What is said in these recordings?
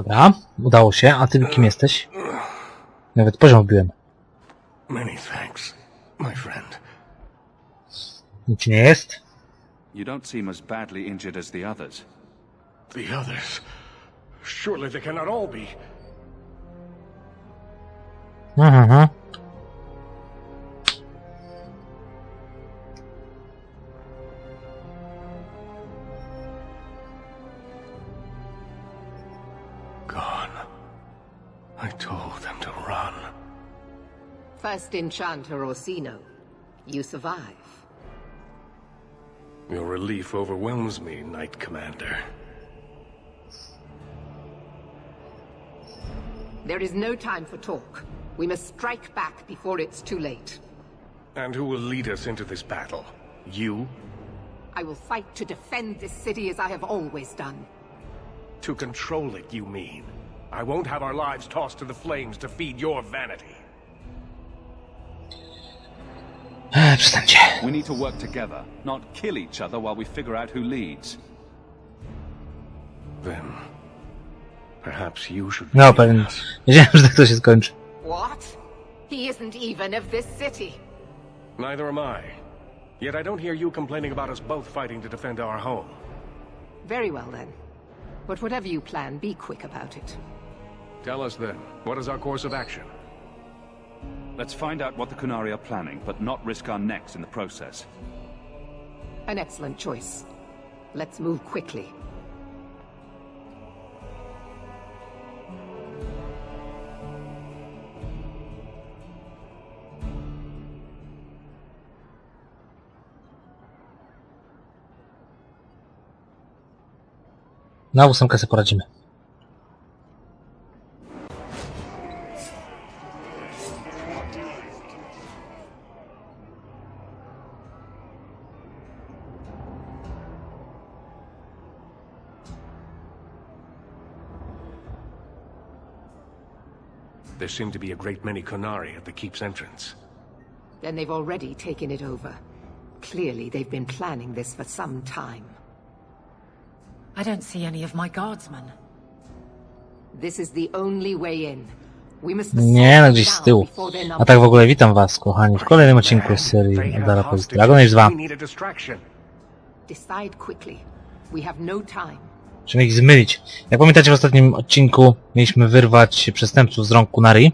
Dobra, udało się. A ty kim jesteś? Nawet poziom wbiłem. Many thanks, my friend. Nic nie jest? You don't seem as badly injured as the others. The others. Surely they cannot all be. Mhm. I told them to run. First enchanter Orsino. You survive. Your relief overwhelms me, Knight Commander. There is no time for talk. We must strike back before it's too late. And who will lead us into this battle? You? I will fight to defend this city as I have always done. To control it, you mean? I won't have our lives tossed to the flames to feed your vanity. We need to work together, not kill each other while we figure out who leads. Then... Perhaps you should No, lead pewnie. us. Wiedziałem, że tak to się skończy. What? He isn't even of this city. Neither am I. Yet I don't hear you complaining about us both fighting to defend our home. Very well then. But whatever you plan, be quick about it. Tell us then, what is our course of action? Let's find out what the Kunari are planning, but not risk our necks in the process. An excellent choice. Let's move quickly. Na ósemkę sobie poradzimy. There seem to be a great many Konari at the keep's entrance. Then they've already taken it over. Clearly, they've been planning this for some time. I don't see any of my guardsmen. This is the only way in. We must Nie, no assault gdzieś z tyłu. A tak w ogóle witam was, kochani, w kolejnym odcinku z serii They have Dara Post hostages. Dragon Age 2. We need a distraction. Decide quickly. We have no time. Musimy ich zmylić. Jak pamiętacie w ostatnim odcinku mieliśmy wyrwać przestępców z rąk Kunari.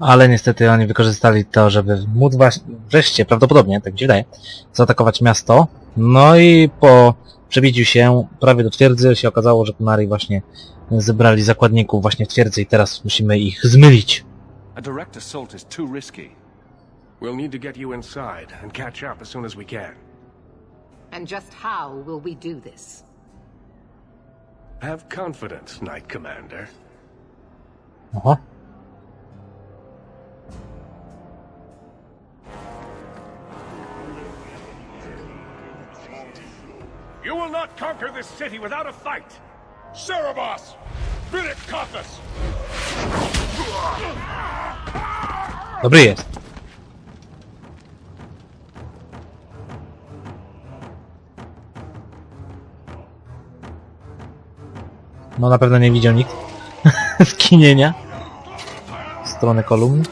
Ale niestety oni wykorzystali to, żeby móc właśnie, wreszcie, prawdopodobnie, tak mi się wydaje, zaatakować miasto. No i po przebiciu się prawie do twierdzy się okazało, że Kunari właśnie zebrali zakładników właśnie w twierdzy i teraz musimy ich zmylić. A direct assault is too risky. We'll need to get you inside and catch up as soon as we can. And just how will we do this? Have confidence, Knight Commander. Oho. You will not conquer this city without a fight! Cerebos! Bidit Cothus! Dobry jest. No na pewno nie widział nikt skinienia w stronę kolumn.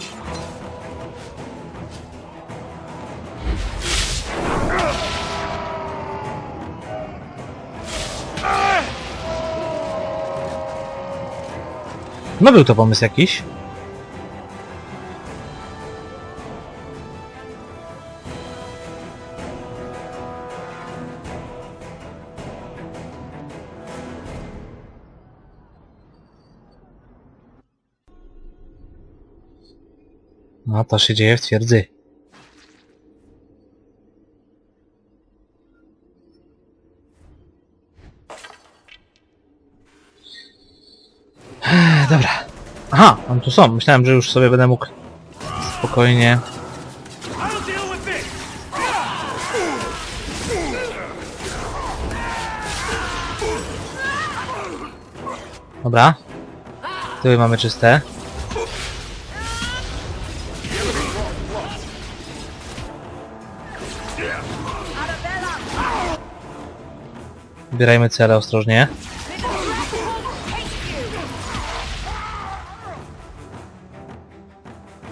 No był to pomysł jakiś. No to się dzieje w twierdzy. Dobra. Aha, on tu są. Myślałem, że już sobie będę mógł spokojnie. Dobra. Tyły mamy czyste. Wybierajmy cele ostrożnie.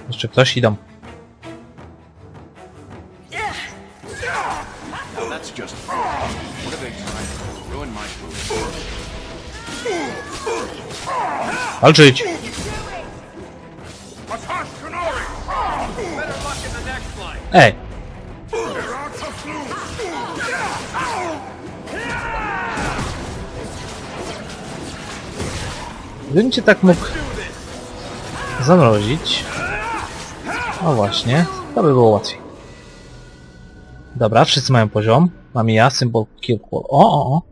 Jeszcze ktoś? Idą. Walczyć! Ej! Gdybym cię tak mógł zamrozić. O właśnie, to by było łatwiej. Dobra, wszyscy mają poziom. Mam ja, symbol kilku. O, o, o.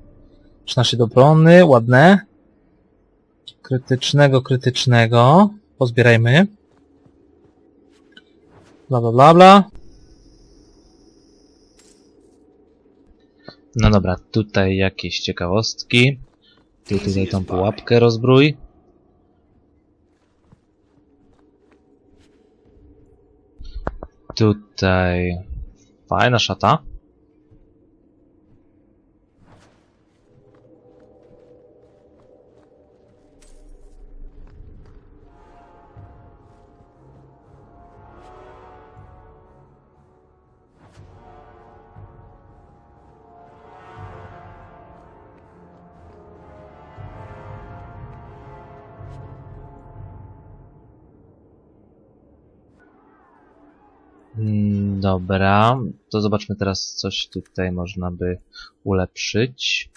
13 do obrony, ładne. Krytycznego, krytycznego. Pozbierajmy. Bla, bla, bla, bla. No dobra, tutaj jakieś ciekawostki. Ty tutaj tą pułapkę rozbrój. Tutaj fajna szata. Dobra, to zobaczmy teraz, coś tutaj można by ulepszyć.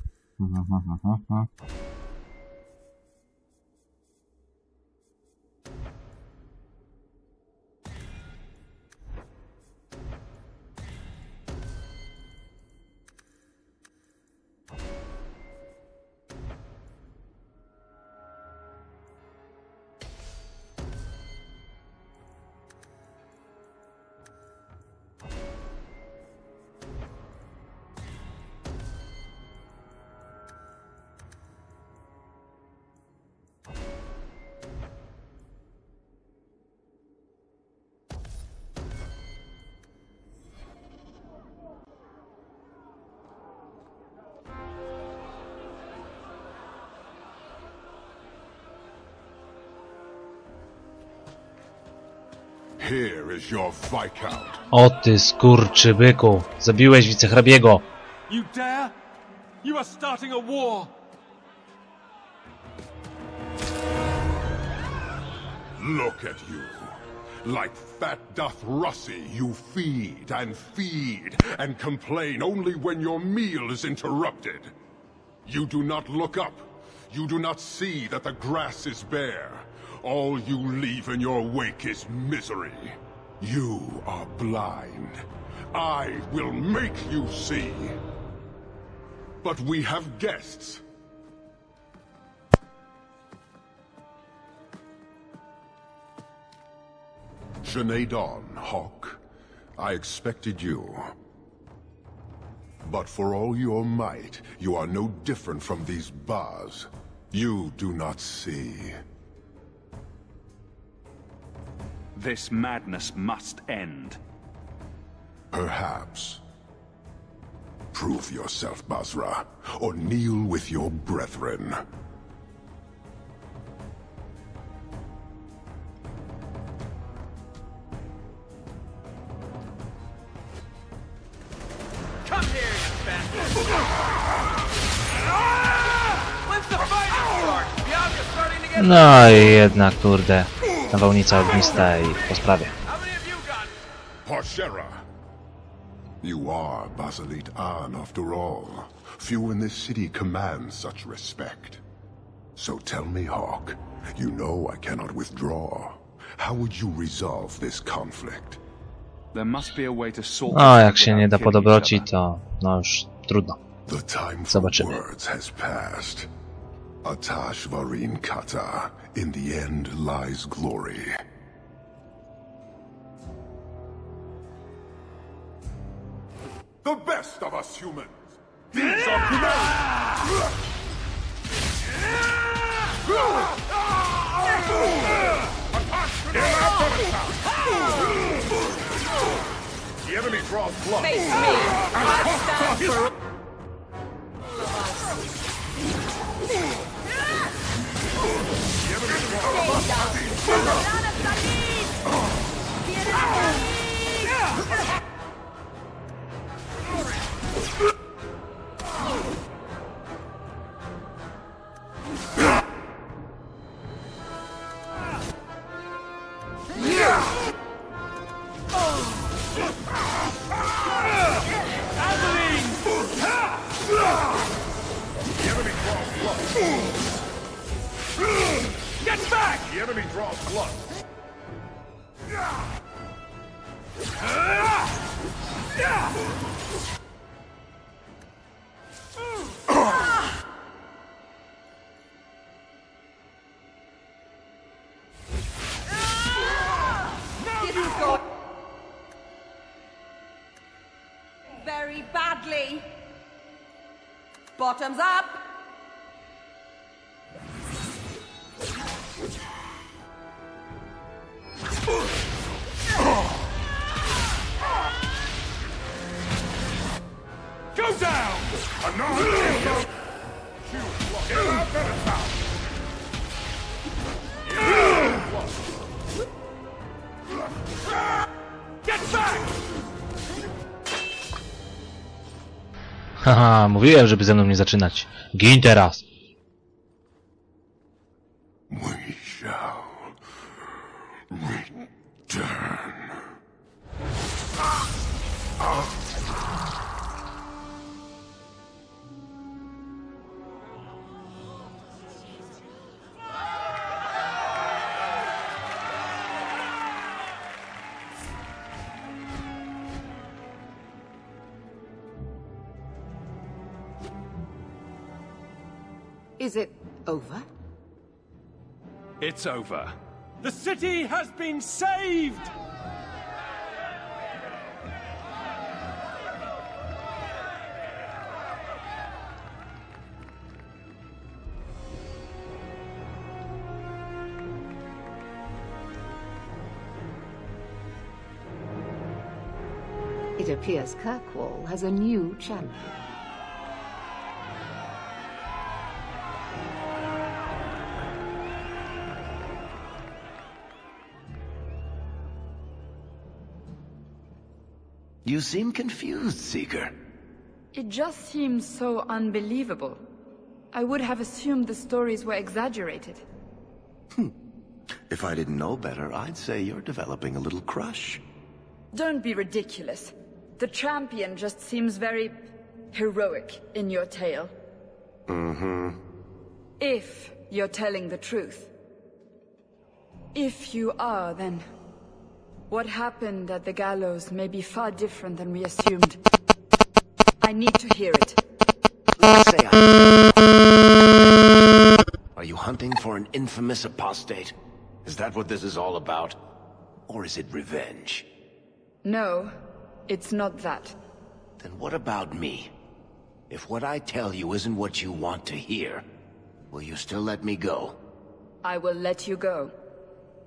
Here is your Viscount. O ty skurczybyku! Zabiłeś wicehrabiego! You dare? You are starting a war! Look at you. Like fat doth Russie, you feed and feed and complain only when your meal is interrupted. You do not look up. You do not see that the grass is bare. All you leave in your wake is misery. You are blind. I will make you see. But we have guests. Sinead Dawn, Hawk. I expected you. But for all your might, you are no different from these bars. You do not see. This madness must end. Perhaps. Prove yourself, Basra, or kneel with your brethren. Come here, you bastard! Ah! When's the fighting start? Bianca's starting to get... No i jednak, kurde, nawałnica ognista i po sprawie. Of you got... Parshera! You are Basilit An, after all. Few in this city command such respect. So tell me, Hawk, you know I cannot withdraw. How would you resolve this conflict? There must be a way to sort No, jak się nie da po dobroci, to no już trudno. The time for Zobaczymy. words has passed. Atash Varin Kata. In the end lies glory. The best of us humans! These are! The enemy draws blood. Activate the Piranha Salim! Piranha Salim! Enemy draws blood. Very badly. Bottoms up. Mówiłem, żeby ze mną nie zaczynać. Gin teraz. Is it over? It's over. The city has been saved! It appears Kirkwall has a new champion. You seem confused, Seeker. It just seems so unbelievable. I would have assumed the stories were exaggerated. If I didn't know better, I'd say you're developing a little crush. Don't be ridiculous. The champion just seems very heroic in your tale. Mm-hmm. If you're telling the truth. If you are, then what happened at the gallows may be far different than we assumed. I need to hear it. Let's say I... Are you hunting for an infamous apostate? Is that what this is all about? Or is it revenge? No, it's not that. Then what about me? If what I tell you isn't what you want to hear, will you still let me go? I will let you go.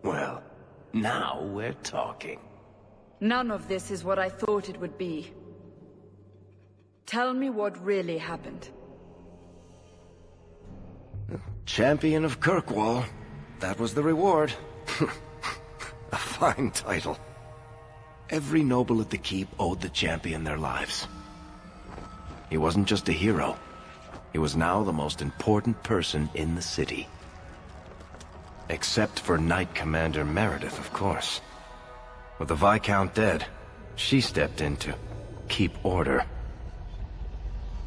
Well, now we're talking. None of this is what I thought it would be. Tell me what really happened. Champion of Kirkwall. That was the reward. A fine title. Every noble at the keep owed the champion their lives. He wasn't just a hero. He was now the most important person in the city. Except for Knight Commander Meredith, of course. With the Viscount dead, she stepped in to keep order.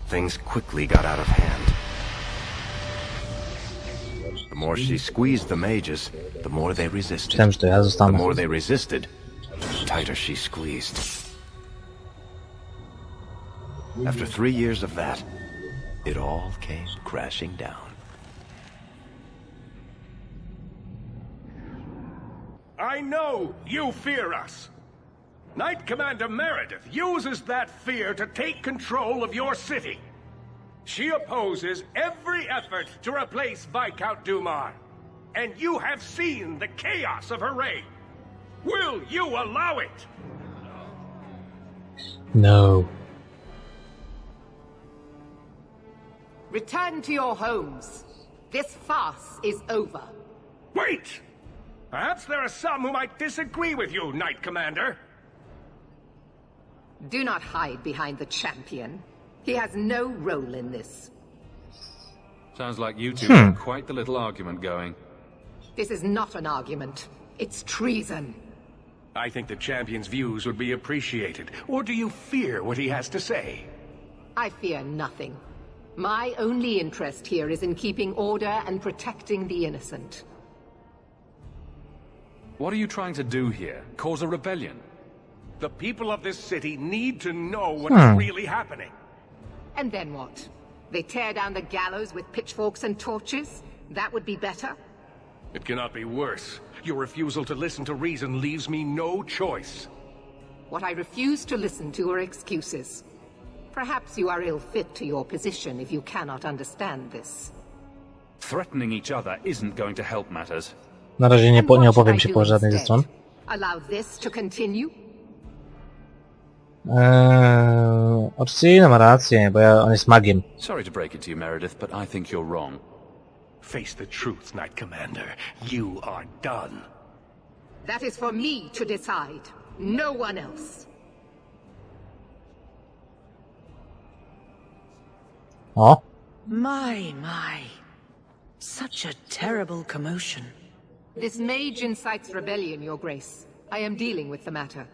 Things quickly got out of hand. The more she squeezed the mages, the more they resisted. Myślałem, że to ja The more they resisted, the tighter she squeezed. After three years of that, it all came crashing down. Know you fear us. Knight Commander Meredith uses that fear to take control of your city. She opposes every effort to replace Viscount Dumar. And you have seen the chaos of her reign. Will you allow it? No. Return to your homes. This farce is over. Wait! Perhaps there are some who might disagree with you, Knight Commander. Do not hide behind the champion. He has no role in this. Sounds like you two hmm. have quite the little argument going. This is not an argument. It's treason. I think the champion's views would be appreciated. Or do you fear what he has to say? I fear nothing. My only interest here is in keeping order and protecting the innocent. What are you trying to do here? Cause a rebellion? The people of this city need to know what Hmm. is really happening. And then what? They tear down the gallows with pitchforks and torches? That would be better? It cannot be worse. Your refusal to listen to reason leaves me no choice. What I refuse to listen to are excuses. Perhaps you are ill fit to your position if you cannot understand this. Threatening each other isn't going to help matters. Na razie nie, po, nie opowiem się po żadnej ze stron. Eee, Orsino ma rację, bo ja, on jest magiem. Sorry to break it to you, Meredith, but I think you're wrong. Face the truth, Knight Commander. You are done. That is for me to decide. No one else. O, My, my. Such a terrible commotion. This mage incites rebellion, Your Grace. I am dealing with the matter.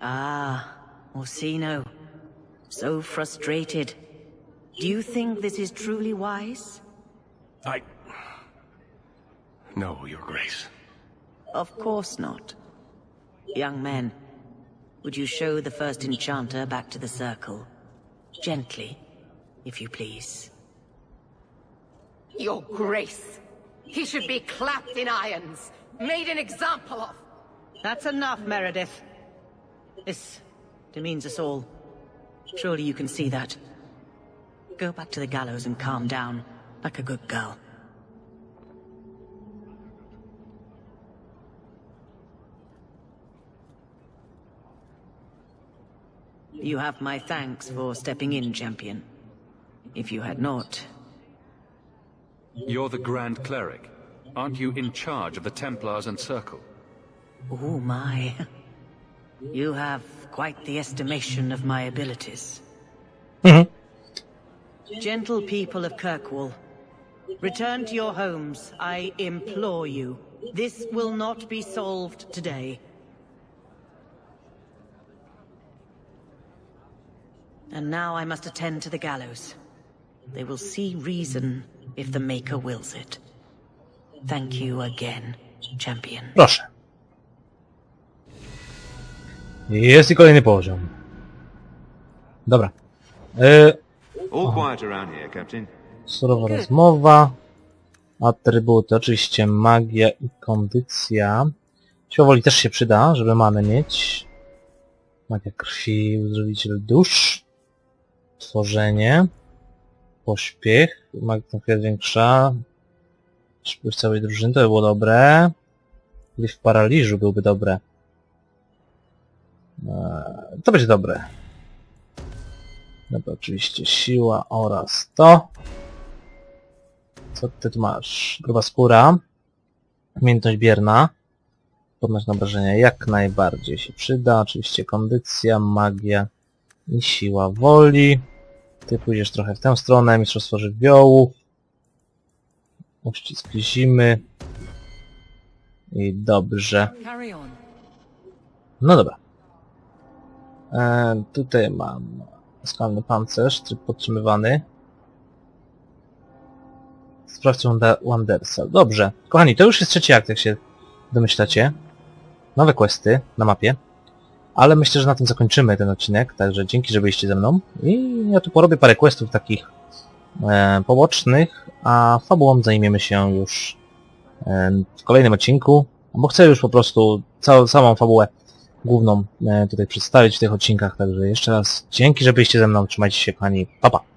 Ah, Orsino. So frustrated. Do you think this is truly wise? I... No, Your Grace. Of course not. Young men, would you show the first enchanter back to the circle? Gently, if you please. Your Grace. He should be clapped in irons, made an example of. That's enough, Meredith. This demeans us all. Surely you can see that. Go back to the gallows and calm down, like a good girl. You have my thanks for stepping in, champion. If you had not, You're the Grand Cleric. Aren't you in charge of the Templars and Circle? Oh my. You have quite the estimation of my abilities. Mhm. Gentle people of Kirkwall, return to your homes, I implore you. This will not be solved today. And now I must attend to the gallows. They will see reason if the Maker wills it. Thank you again, champion. proszę. Jest i kolejny poziom. Dobra. E, All quiet around here, Captain. surowa rozmowa. Atrybuty, oczywiście magia i kondycja. Siła woli też się przyda, żeby manę mieć. Magia krwi, uzdrowiciel dusz. Tworzenie. Pośpiech. Chwilę większa. Szybkość całej drużyny, to by było dobre. Gdzieś w paraliżu byłby dobre. Eee, to będzie dobre. Dobra, oczywiście siła oraz to. Co ty tu masz? Gruba skóra. Umiejętność bierna. Podnoś obrażenia jak najbardziej się przyda. Oczywiście kondycja, magia i siła woli. Ty pójdziesz trochę w tę stronę. Mistrzostwo żywiołów. Uścisk zimy. I dobrze. No dobra. E, tutaj mam skalny pancerz, tryb podtrzymywany. Sprawdź Wanda- Wandersa. Dobrze. Kochani, to już jest trzeci akt, jak się domyślacie. Nowe questy na mapie. Ale myślę, że na tym zakończymy ten odcinek, także dzięki, że byliście ze mną. I ja tu porobię parę questów takich e, pobocznych, a fabułą zajmiemy się już e, w kolejnym odcinku, bo chcę już po prostu całą, całą fabułę główną e, tutaj przedstawić w tych odcinkach, także jeszcze raz dzięki, że byliście ze mną, trzymajcie się kochani, pa pa!